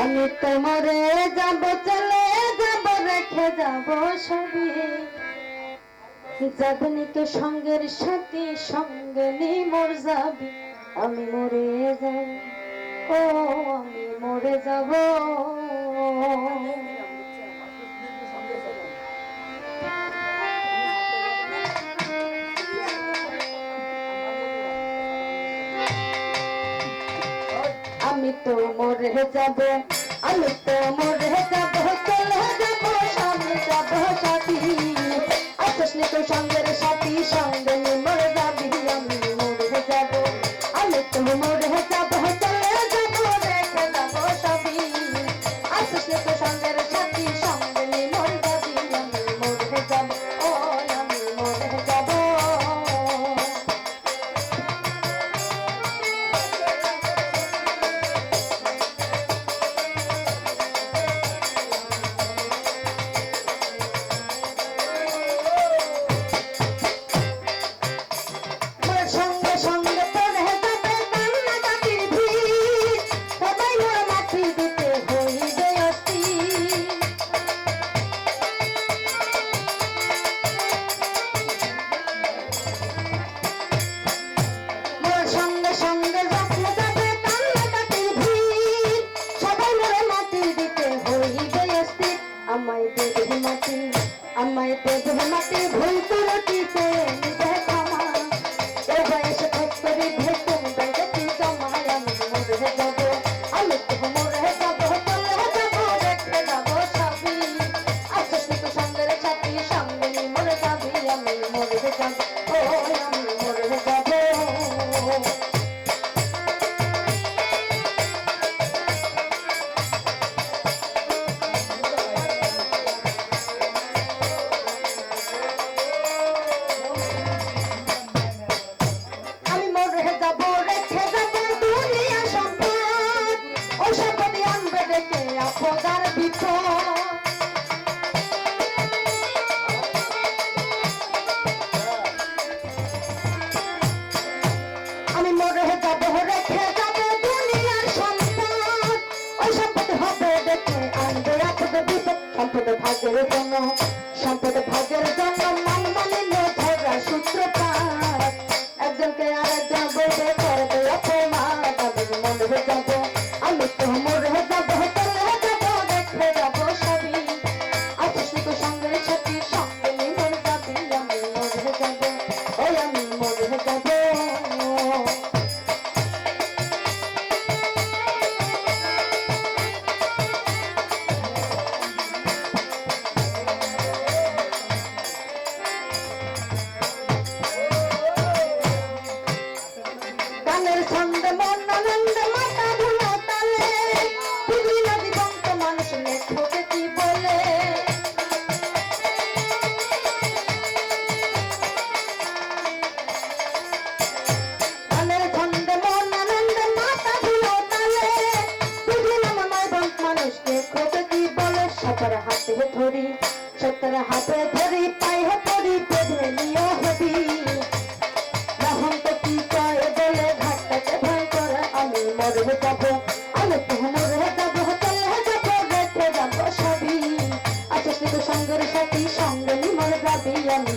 আমি তোমারে যাব, চলে যাব, রেখে যাব সবই যাবনি তো সঙ্গের সাথে, সঙ্গে নি মোর যাবি। আমি মরে যাব ও আমি মরে যাব। আমি তো মরে যাব, আমি তো মরে যাব, চলে যাব সামনে যাব সাথী। আসিস তো সঙ্গের সাথী সঙ্গে Pedro Renateu. ভাগের জন্য সম্পদ ভাগের জন্য মান মানিল ধরা সূত্রপাত। একজনকে আরেকজন বলবে, করবে অপমান। আমি মরে যাব, আমি তো মরে যাব চলে যাব রেখে যাব সবই। তো সঙ্গে সত্তর হাতে ধরি, পায়ে ধরি, বেঁধে নিয়ে হবি। রাহম তো কি কয় বলে ঘাটটাকে ভয় করে? আমি মরে যাব, আমি তো মরে যাব, চলে যাব, রেখে যাব সবই। আচ্ছা শুধু সঙ্গের সাথী, সঙ্গে নি মরে যাবি আমি